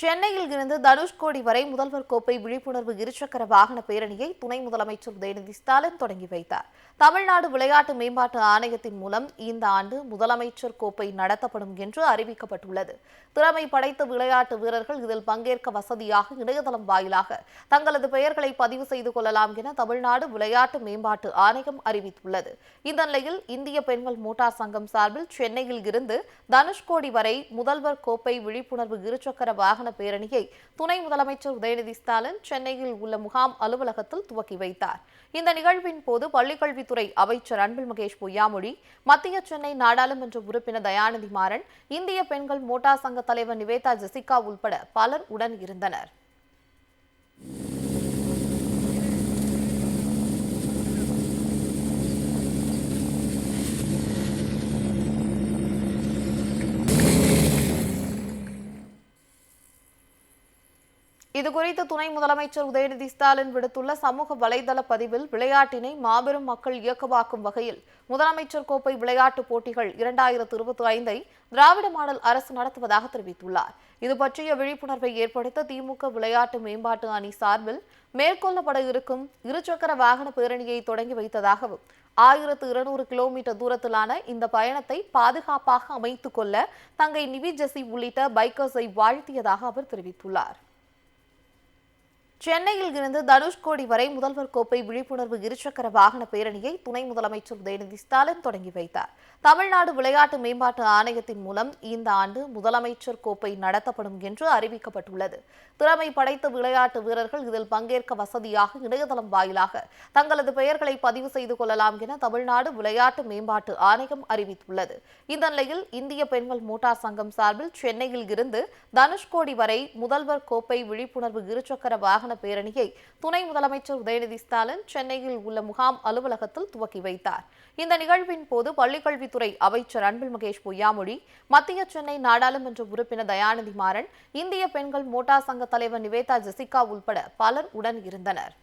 சென்னையில் இருந்து தனுஷ்கோடி வரை முதல்வர் கோப்பை விழிப்புணர்வு இருசக்கர வாகன பேரணியை துணை முதலமைச்சர் உதயநிதி ஸ்டாலின் தொடங்கி வைத்தார். தமிழ்நாடு விளையாட்டு மேம்பாட்டு ஆணையத்தின் மூலம் இந்த ஆண்டு முதலமைச்சர் கோப்பை நடத்தப்படும் என்று அறிவிக்கப்பட்டுள்ளது. திறமை படைத்த விளையாட்டு வீரர்கள் இதில் பங்கேற்க வசதியாக இணையதளம் வாயிலாக தங்களது பெயர்களை பதிவு செய்து கொள்ளலாம் என தமிழ்நாடு விளையாட்டு மேம்பாட்டு ஆணையம் அறிவித்துள்ளது. இந்த நிலையில் இந்திய பெண்கள் மோட்டார் சங்கம் சார்பில் சென்னையில் இருந்து தனுஷ்கோடி வரை முதல்வர் கோப்பை விழிப்புணர்வு இருசக்கர வாகன பேரணியை துணை முதலமைச்சர் உதயநிதி ஸ்டாலின் சென்னையில் உள்ள முகாம் அலுவலகத்தில் துவக்கி வைத்தார். இந்த நிகழ்வின் போது பள்ளிக்கல்வித்துறை அமைச்சர் அன்பில் மகேஷ் பொய்யாமொழி மத்திய சென்னை நாடாளுமன்ற உறுப்பினர் தயாநிதி மாறன் இந்திய பெண்கள் மோட்டார் சங்க தலைவர் நிவேதா ஜெசிகா உள்பட பலர் உடன் இருந்தனர். இதுகுறித்து துணை முதலமைச்சர் உதயநிதி ஸ்டாலின் விடுத்துள்ள சமூக வலைதள பதிவில் விளையாட்டினை மாபெரும் மக்கள் இயக்கமாக்கும் வகையில் முதலமைச்சர் கோப்பை விளையாட்டுப் போட்டிகள் இரண்டாயிரத்து இருபத்தி ஐந்தை திராவிட மாடல் அரசு நடத்துவதாக தெரிவித்துள்ளார். இது பற்றிய விழிப்புணர்வை ஏற்படுத்த திமுக விளையாட்டு மேம்பாட்டு அணி சார்பில் மேற்கொள்ளப்பட இருக்கும் இருசக்கர வாகன பேரணியை தொடங்கி வைத்ததாகவும் ஆயிரத்து இருநூறு கிலோமீட்டர் தூரத்திலான இந்த பயணத்தை பாதுகாப்பாக அமைத்துக் கொள்ள தங்கை நிவி ஜெசி உள்ளிட்ட பைக்கர்ஸை வாழ்த்தியதாக அவர் தெரிவித்துள்ளார். சென்னையில் இருந்து தனுஷ்கோடி வரை முதல்வர் கோப்பை விழிப்புணர்வு இருசக்கர வாகன பேரணியை துணை முதலமைச்சர் உதயநிதி ஸ்டாலின் தொடங்கி வைத்தார். தமிழ்நாடு விளையாட்டு மேம்பாட்டு ஆணையத்தின் மூலம் இந்த ஆண்டு முதலமைச்சர் கோப்பை நடத்தப்படும் என்று அறிவிக்கப்பட்டுள்ளது. திறமை படைத்த விளையாட்டு வீரர்கள் இதில் பங்கேற்க வசதியாக இணையதளம் வாயிலாக தங்களது பெயர்களை பதிவு செய்து கொள்ளலாம் என தமிழ்நாடு விளையாட்டு மேம்பாட்டு ஆணையம் அறிவித்துள்ளது. இந்த நிலையில் இந்திய பெண்கள் மோட்டார் சங்கம் சார்பில் சென்னையில் இருந்து தனுஷ்கோடி வரை முதல்வர் கோப்பை விழிப்புணர்வு இருசக்கர வாகன பேரணியை துணை முதலமைச்சர் உதயநிதி ஸ்டாலின் சென்னையில் உள்ள முகாம் அலுவலகத்தில் துவக்கி வைத்தார். இந்த நிகழ்வின் போது பள்ளிக்கல்வித்துறை அமைச்சர் அன்பில் மகேஷ் பொய்யாமொழி மத்திய சென்னை நாடாளுமன்ற உறுப்பினர் தயாநிதி மாறன் இந்திய பெண்கள் மோட்டார் சங்க தலைவர் நிவேதா ஜெசிகா உள்பட பலர் உடன் இருந்தனர்.